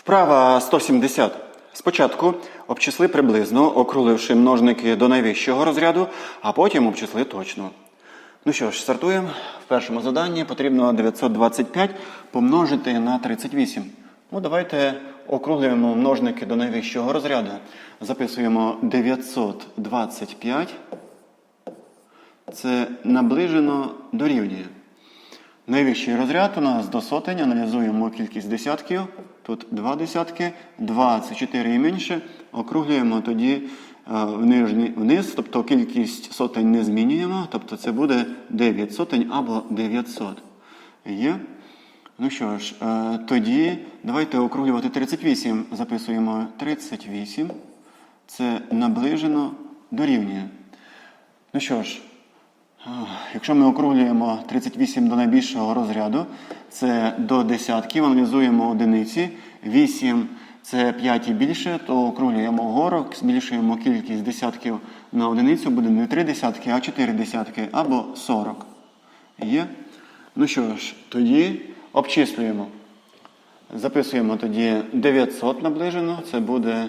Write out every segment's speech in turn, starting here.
Вправа 170. Спочатку обчисли приблизно, округливши множники до найвищого розряду, а потім обчисли точно. Ну що ж, стартуємо. В першому заданні потрібно 925 помножити на 38. Ну, давайте округлюємо множники до найвищого розряду. Записуємо 925. Це наближено дорівнює. Найвищий розряд у нас до сотень. Аналізуємо кількість десятків. Тут два десятки, 2 це 4 і менше. Округлюємо тоді е, в нижній вниз, тобто кількість сотень не змінюємо. Тобто це буде 9 сотень або 900. Є? Ну що ж, е, тоді давайте округлювати 38. Записуємо 38. Це наближено дорівнює. Ну що ж, Якщо ми округлюємо 38 до найбільшого розряду, це до десятків, аналізуємо одиниці. 8 це 5 і більше, то округлюємо вгору, збільшуємо кількість десятків на одиницю, буде не 3 десятки, а 4 десятки або 40. Є? Ну що ж, тоді обчислюємо. Записуємо тоді 900 наближено, це буде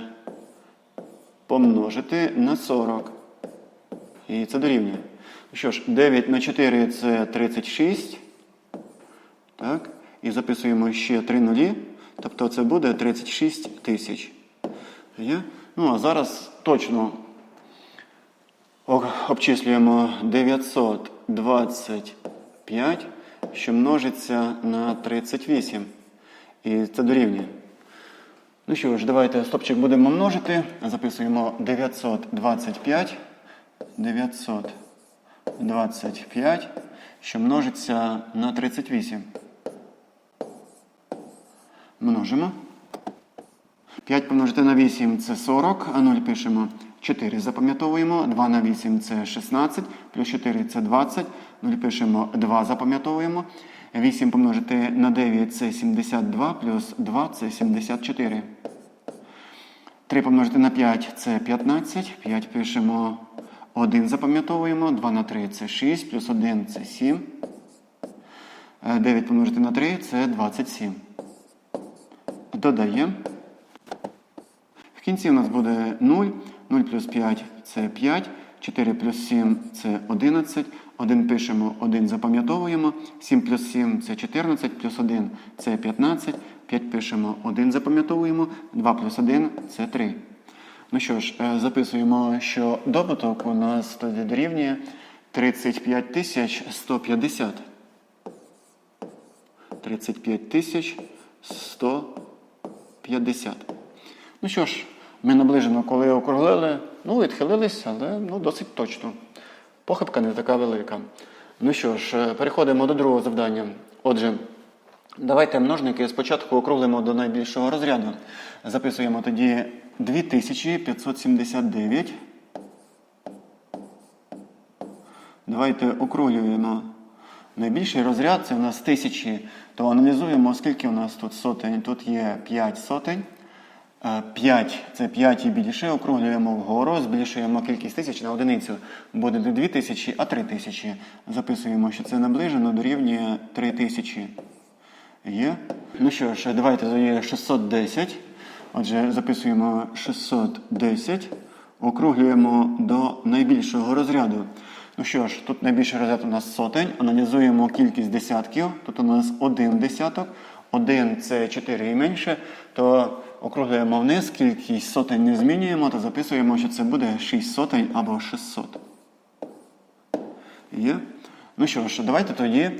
помножити на 40. І це дорівнює. Що ж, 9 на 4 це 36. Так. І записуємо ще 3 нулі. Тобто це буде 36 тисяч. Ну, а зараз точно обчислюємо 925, що множиться на 38. І це дорівнює. Ну що ж, давайте стопчик будемо множити. Записуємо 925. 925, що множиться на 38. Множимо. 5 помножити на 8 це 40, а 0 пишемо 4. Запам'ятовуємо. 2 на 8 це 16, плюс 4 це 20. 0 пишемо 2, запам'ятовуємо. 8 помножити на 9 це 72, плюс 2 це 74. 3 помножити на 5 це 15. 5 пишемо 1 запам'ятовуємо. 2 на 3 це 6, плюс 1 це 7. 9 помножити на 3 це 27. Додаємо. В кінці у нас буде 0. 0 плюс 5 це 5. 4 плюс 7 це 11. 1 пишемо, 1 запам'ятовуємо. 7 плюс 7 це 14, плюс 1 це 15. 5 пишемо, 1 запам'ятовуємо. 2 плюс 1 це 3. Ну що ж, е, записуємо, що добуток у нас тоді дорівнює 35 тисяч 150. 35 тисяч 150. Ну що ж, ми наближено, коли округлили, ну, відхилились, але ну, досить точно. Похибка не така велика. Ну що ж, е, переходимо до другого завдання. Отже, давайте множники спочатку округлимо до найбільшого розряду. Записуємо тоді 2579. Давайте округлюємо. Найбільший розряд це у нас тисячі. То аналізуємо, скільки у нас тут сотень. Тут є 5 сотень. 5 це 5 і більше. Округлюємо вгору, збільшуємо кількість тисяч на одиницю. Буде не 2 тисячі, а 3 тисячі. Записуємо, що це наближено дорівнює 3 тисячі. Є. Ну що ж, давайте тоді 610. Отже, записуємо 610. Округлюємо до найбільшого розряду. Ну що ж, тут найбільший розряд у нас сотень. Аналізуємо кількість десятків. Тут у нас один десяток. Один це 4 і менше. То округлюємо вниз, кількість сотень не змінюємо, то записуємо, що це буде 6 сотень або 600. Є? Ну що ж, давайте тоді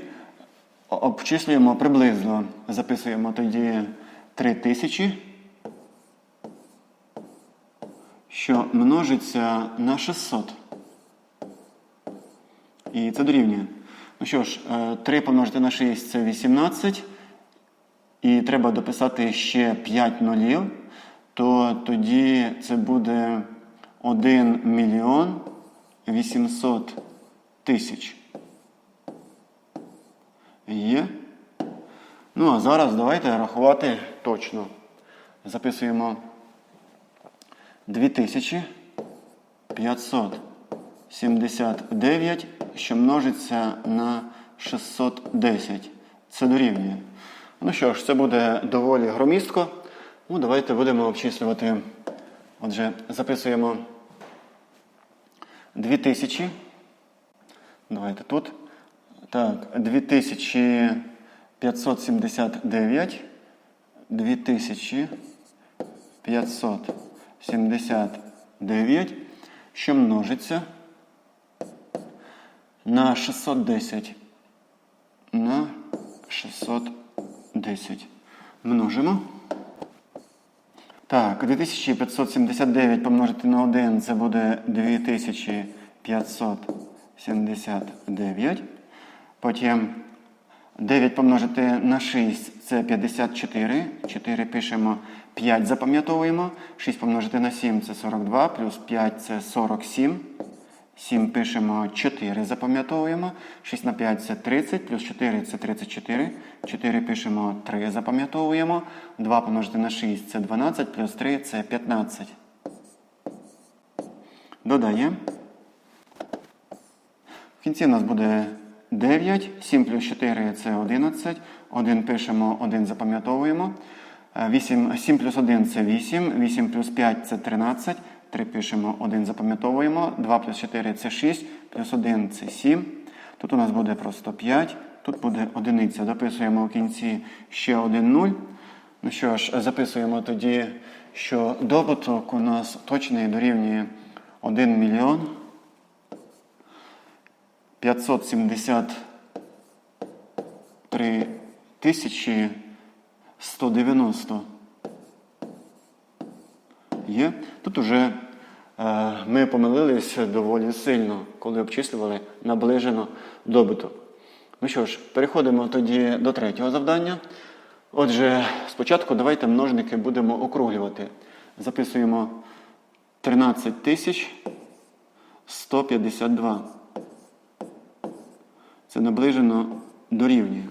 обчислюємо приблизно. Записуємо тоді 3000, що множиться на 600. І це дорівнює. Ну що ж, 3 помножити на 6 це 18. І треба дописати ще 5 нулів, то тоді це буде 1 мільйон 800 тисяч. Є. Ну, а зараз давайте рахувати точно. Записуємо 2579, що множиться на 610. Це дорівнює. Ну що ж, це буде доволі громістко. Ну, давайте будемо обчислювати. Отже, записуємо 2000. Давайте тут. Так, 2579. 2579, що множиться на 610. На 610. Множимо. Так, 2579 помножити на 1 це буде 2579. Потім 9 помножити на 6 це 54. 4 пишемо 5 запам'ятовуємо. 6 помножити на 7 це 42, плюс 5 це 47. 7 пишемо 4 запам'ятовуємо. 6 на 5 це 30, плюс 4 це 34. 4 пишемо 3 запам'ятовуємо. 2 помножити на 6 це 12, плюс 3 це 15. Додаємо. В кінці у нас буде 9, 7 плюс 4 це 11. 1 пишемо, 1 запам'ятовуємо. 8, 7 плюс 1 це 8, 8 плюс 5 це 13. 3 пишемо, 1 запам'ятовуємо. 2 плюс 4 це 6, плюс 1 це 7. Тут у нас буде просто 5, тут буде одиниця. Дописуємо в кінці ще один 0. Ну що ж, записуємо тоді, що добуток у нас точний дорівнює 1 мільйон 573 тисячі 190. Є. Тут уже е, ми помилились доволі сильно, коли обчислювали наближено добуток. Ну що ж, переходимо тоді до третього завдання. Отже, спочатку давайте множники будемо округлювати. Записуємо 13 тисяч 152. Це наближено дорівнює.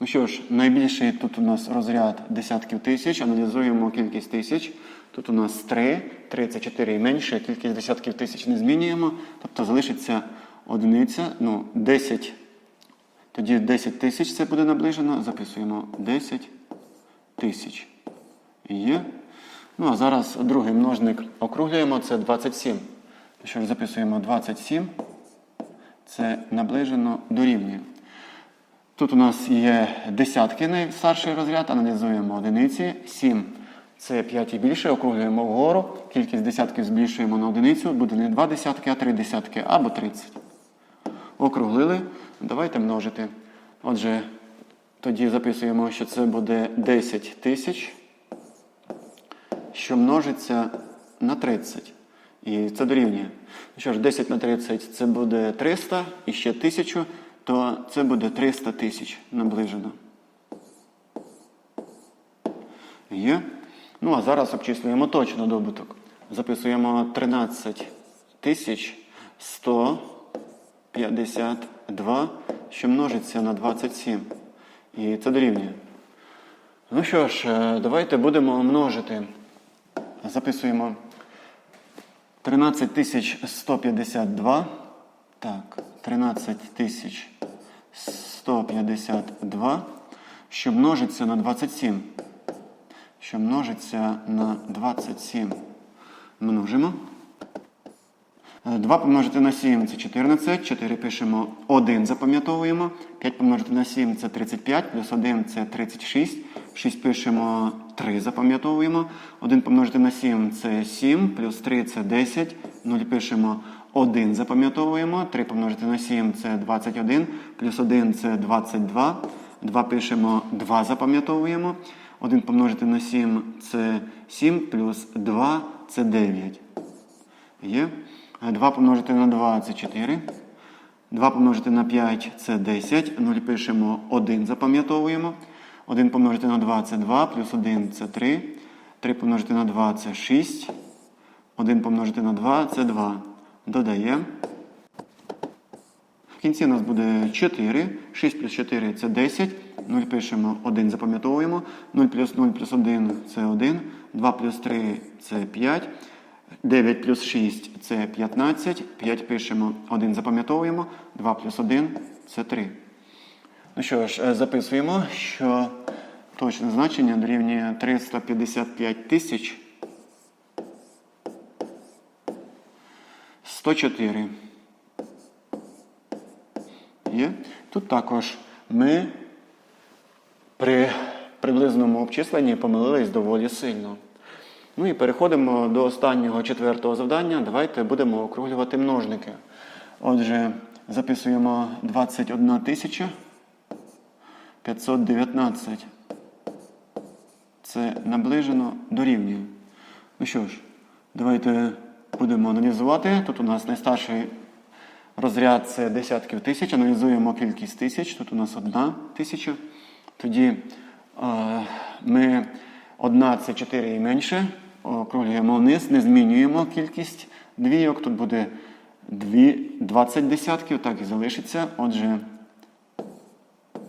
Ну що ж, найбільший тут у нас розряд десятків тисяч. Аналізуємо кількість тисяч. Тут у нас 3, 3 це 4 і менше, кількість десятків тисяч не змінюємо. Тобто залишиться одиниця, ну, 10. Тоді 10 тисяч це буде наближено. Записуємо 10 тисяч. Є. Ну, а зараз другий множник округлюємо, це 27. Що ж, записуємо 27. Це наближено дорівнює. Тут у нас є десятки найстарший розряд, аналізуємо одиниці. 7 це 5 і більше, округлюємо вгору. Кількість десятків збільшуємо на одиницю. Буде не 2 десятки, а 3 десятки або 30. Округлили. Давайте множити. Отже, тоді записуємо, що це буде 10 тисяч, що множиться на 30. І це дорівнює. Ну Що ж, 10 на 30 це буде 300 і ще 1000, то це буде 300 тисяч наближено. Є. Ну, а зараз обчислюємо точно добуток. Записуємо 13 тисяч 152, що множиться на 27. І це дорівнює. Ну що ж, е, давайте будемо множити. Записуємо 13152. Так, 13152, що множиться на 27. Що множиться на 27. Множимо. 2 помножити на 7 це 14. 4 пишемо 1, запам'ятовуємо. 5 помножити на 7 це 35, плюс 1 це 36. 6 пишемо 3, запам'ятовуємо. 1 помножити на 7 це 7, плюс 3 це 10. 0 пишемо 1, запам'ятовуємо. 3 помножити на 7 це 21, плюс 1 це 22. 2 пишемо 2, запам'ятовуємо. 1 помножити на 7 це 7, плюс 2 це 9. Є. 2 помножити на 2 це 4. 2 помножити на 5 це 10. 0 пишемо 1, запам'ятовуємо. 1 помножити на 2 це 2, плюс 1 це 3. 3 помножити на 2 це 6. 1 помножити на 2 це 2. Додаємо. В кінці у нас буде 4. 6 плюс 4 це 10. 0 пишемо 1, запам'ятовуємо. 0 плюс 0 плюс 1 це 1. 2 плюс 3 це 5. 9 плюс 6 це 15. 5 пишемо 1, запам'ятовуємо. 2 плюс 1 це 3. Ну що ж, е, записуємо, що Точне значення дорівнює 355 тисяч 104. Є. Тут також ми при приблизному обчисленні помилились доволі сильно. Ну і переходимо до останнього четвертого завдання. Давайте будемо округлювати множники. Отже, записуємо 21 тисяча 519. Це наближено дорівнює. Ну що ж, давайте будемо аналізувати. Тут у нас найстарший розряд це десятків тисяч. Аналізуємо кількість тисяч. Тут у нас одна тисяча. Тоді е, ми одна це 4 і менше. Округлюємо вниз, не змінюємо кількість двійок. Тут буде 20 десятків, так і залишиться. Отже,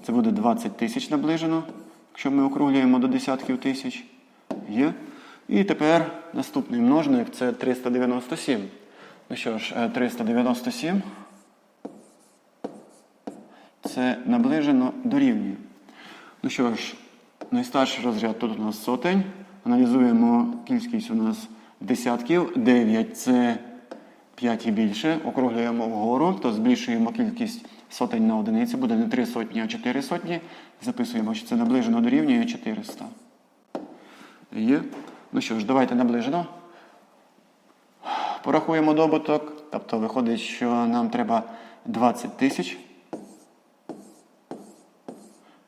це буде 20 тисяч наближено, якщо ми округлюємо до десятків тисяч. Є. І тепер наступний множник це 397. Ну що ж, е, 397 це наближено дорівнює. Ну що ж, найстарший розряд тут у нас сотень. Аналізуємо кількість у нас десятків. 9 це 5 і більше. Округлюємо вгору, то збільшуємо кількість сотень на одиницю. Буде не 3 сотні, а 4 сотні. Записуємо, що це наближено дорівнює 400. Є. Ну що ж, давайте наближено. Порахуємо добуток. Тобто виходить, що нам треба 20 тисяч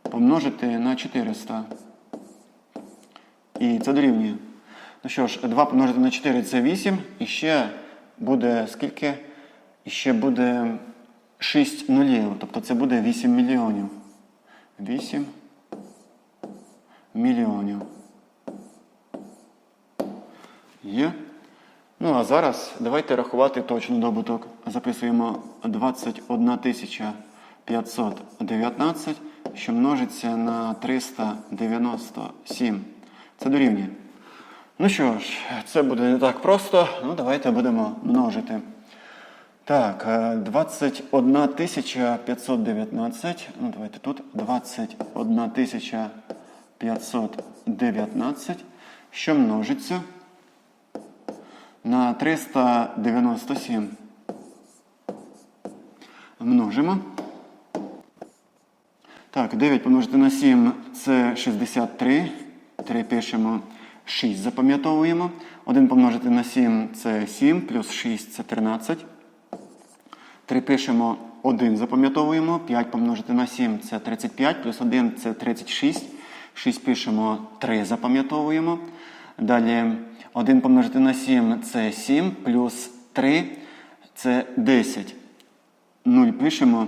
помножити на 400. І це дорівнює. Ну що ж, 2 помножити на 4 це 8. І ще буде скільки? І ще буде 6 нулів. Тобто це буде 8 мільйонів. 8 мільйонів. Є. Ну, а зараз давайте рахувати точно добуток. Записуємо 21 519, що множиться на 397. Це дорівнює. Ну що ж, це буде не так просто. Ну, давайте будемо множити. Так, е, 21 519. Ну, давайте тут 21 519, що множиться на 397. Множимо. Так, 9 помножити на 7 це 63. 3 пишемо 6 запам'ятовуємо. 1 помножити на 7 це 7, плюс 6 це 13. 3 пишемо 1 запам'ятовуємо. 5 помножити на 7 це 35, плюс 1 це 36. 6 пишемо 3 запам'ятовуємо. Далі 1 помножити на 7 це 7, плюс 3 це 10. 0 пишемо.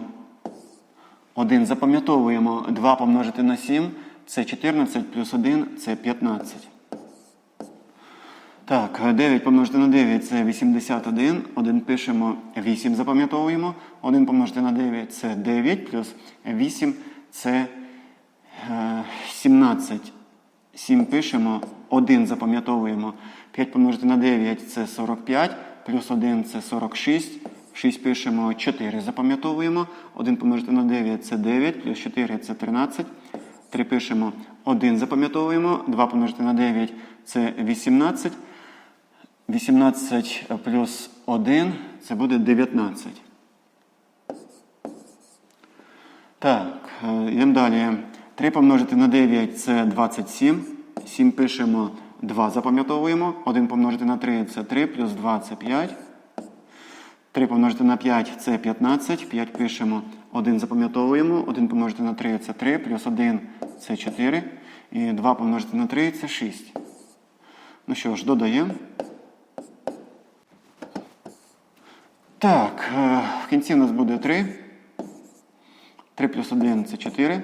1 запам'ятовуємо. 2 помножити на 7 це 14, плюс 1 це 15. Так, 9 помножити на 9 це 81. 1 пишемо 8 запам'ятовуємо. 1 помножити на 9 це 9, плюс 8 це е, 17. 7 пишемо, 1 запам'ятовуємо. 5 помножити на 9 це 45, плюс 1 це 46. 6 пишемо, 4 запам'ятовуємо. 1 помножити на 9 це 9, плюс 4 це 13. 3 пишемо, 1 запам'ятовуємо. 2 помножити на 9 це 18. 18 плюс 1 це буде 19. Так, е, йдемо далі. 3 помножити на 9 це 27. 7 пишемо 2 запам'ятовуємо. 1 помножити на 3 це 3, плюс 2 це 5. 3 помножити на 5 це 15. 5 пишемо 1 запам'ятовуємо. 1 помножити на 3 це 3, плюс 1 це 4. І 2 помножити на 3 це 6. Ну що ж, додаємо. Так, е, в кінці у нас буде 3. 3 плюс 1 це 4.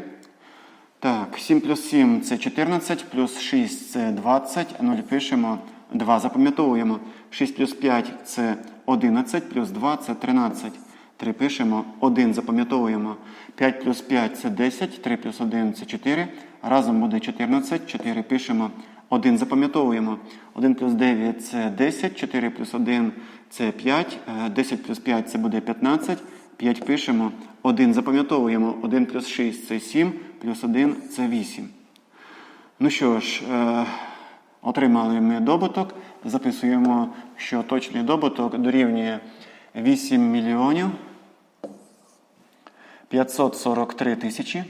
Так, 7 плюс 7 це 14, плюс 6 це 20. 0 пишемо, 2 запам'ятовуємо. 6 плюс 5 це 11, плюс 2 це 13. 3 пишемо, 1 запам'ятовуємо. 5 плюс 5 це 10, 3 плюс 1 це 4. Разом буде 14, 4 пишемо, 1 запам'ятовуємо. 1 плюс 9 це 10, 4 плюс 1 це 5, 10 плюс 5 це буде 15. 5 пишемо, 1 запам'ятовуємо, 1 плюс 6 це 7, плюс 1 це 8. Ну що ж, е, отримали ми добуток. Записуємо, що точний добуток дорівнює 8 мільйонів 543 тисячі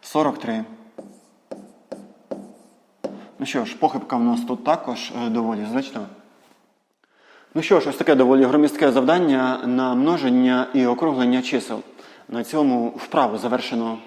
43. Ну що ж, похибка в нас тут також е, доволі значна. Ну що ж, ось таке доволі громістке завдання на множення і округлення чисел. На цьому вправу завершено.